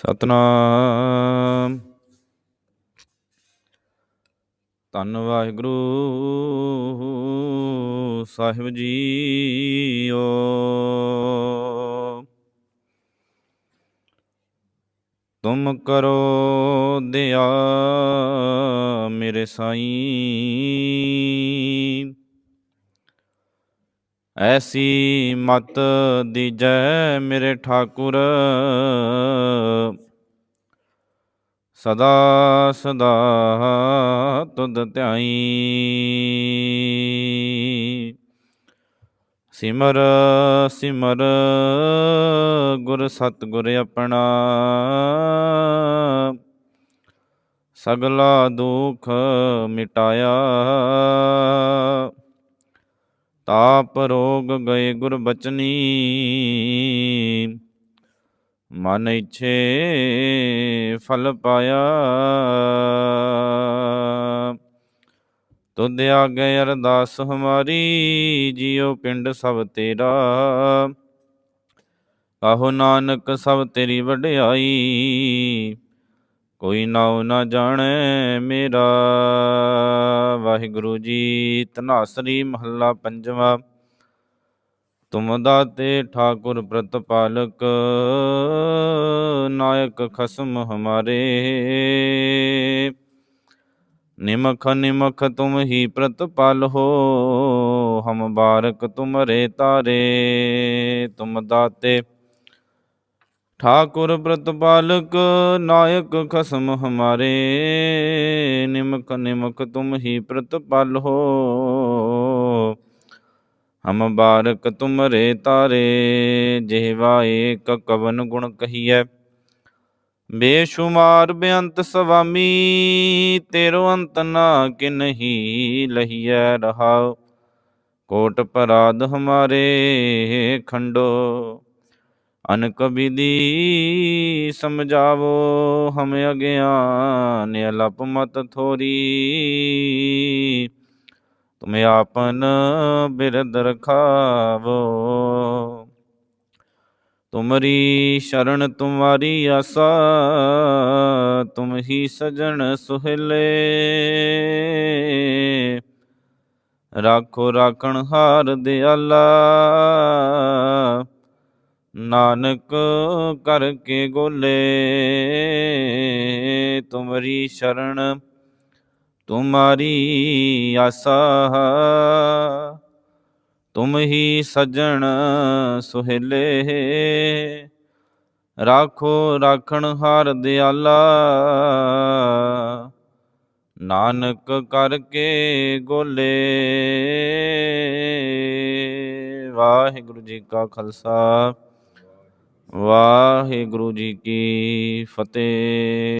ਸਤਨਾਮ। ਧੰਨ ਵਾਹਿਗੁਰੂ ਸਾਹਿਬ ਜੀਓ। ਤੁਮ ਕਰੋ ਦਿਆ ਮੇਰੇ ਸਾਈਂ। ਐਸੀ ਮਤ ਦੀਜੈ ਮੇਰੇ ਠਾਕੁਰ। ਸਦਾ ਸਦਾ ਤੁਧ ਧਿਆਈ। ਸਿਮਰ ਸਿਮਰ, ਗੁਰ ਸਤਿਗੁਰ ਆਪਣਾ। ਸਗਲਾ ਦੁਖ ਮਿਟਾਇਆ। ਤਾਪ ਰੋਗ ਗਏ ਗੁਰ ਬਚਨੀ। ਮਨ ਇਛੇ ਫਲ ਪਾਇਆ। ਤੁਧ ਆਗੇ ਅਰਦਾਸ ਹਮਾਰੀ, ਜਿਉ ਪਿੰਡ ਸਭ ਤੇਰਾ। ਕਹੋ ਨਾਨਕ ਸਭ ਤੇਰੀ ਵਡਿਆਈ, ਕੋਈ ਨਾਉ ਨਾ ਜਾਣੈ ਮੇਰਾ। ਵਾਹਿਗੁਰੂ ਜੀ ਤਨਾਸਰੀ ਮਹੱਲਾ ਪੰਜਵਾ। ਤੁਮ ਦਾਤੇ ਠਾਕੁਰ ਪ੍ਰਤਪਾਲਕ ਨਾਇਕ ਖਸਮ ਹਮਾਰੇ। ਨਿਮਖ ਨਿਮਖ ਤੁਮ ਹੀ ਪ੍ਰਤਪਾਲ ਹੋ, ਹਮ ਬਾਰਕ ਤੁਮਰੇ ਤਾਰੇ। ਤੁਮ ਦਾਤੇ ਠਾਕੁਰ ਪ੍ਰਤਪਾਲਕ ਨਾਇਕ ਖਸਮ ਹਮਾਰੇ, ਨਿਮਕ ਨਿਮਕ ਤੁਮ ਹੀ ਪ੍ਰਤਪਾਲ ਹੋ। ਹਮ ਬਾਰਕ ਤੁਮਰੇ ਤਾਰੇ ਜਿਹਵਾ ਏਕ ਕਵਨ ਗੁਣ ਕਹੀਐ। ਬੇਸ਼ੁਮਾਰ ਬੇਅੰਤ ਸਵਾਮੀ, ਤੇਰੋ ਅੰਤ ਨਾ ਕਿ ਨਹੀਂ ਲਹੀਐ ਰਹਾਉ। ਕੋਟ ਪਰਾਧ ਹਮਾਰੇ ਖੰਡੋ। ਅਨਕ ਵਿਧੀ ਸਮਝਾਵੋ, ਹਮ ਅਗਿਆਨ ਅਲਪ ਮਤ ਥੋਰੀ। ਤੁਮ ਆਪਨ ਬਿਰਦ ਰਖਾਵੋ। ਤੁਮਰੀ ਸ਼ਰਨ ਤੁਮਾਰੀ ਆਸਾ, ਤੁਮ ਹੀ ਸਜਣ ਸੁਹਲੇ। ਰਾਖੋ ਰਾਖਣ ਹਾਰ ਦਿਆਲਾ ਨਾਨਕ ਕਰ ਕੇ ਗੋਲੇ, ਤੁਮਰੀ ਸ਼ਰਨ ਤੁਮਾਰੀ ਆਸਾ, ਤੁਮ ਹੀ ਸਜਣ ਸੁਹੇਲੇ, ਰਾਖੋ ਰਾਖਣ ਹਾਰ ਦਿਆਲਾ। ਨਾਨਕ ਕਰਕੇ ਗੋਲੇ, ਵਾਹਿਗੁਰੂ ਜੀ ਕਾ ਖਾਲਸਾ। ਵਾਹਿਗੁਰੂ ਜੀ ਕੀ ਫਤਿਹ।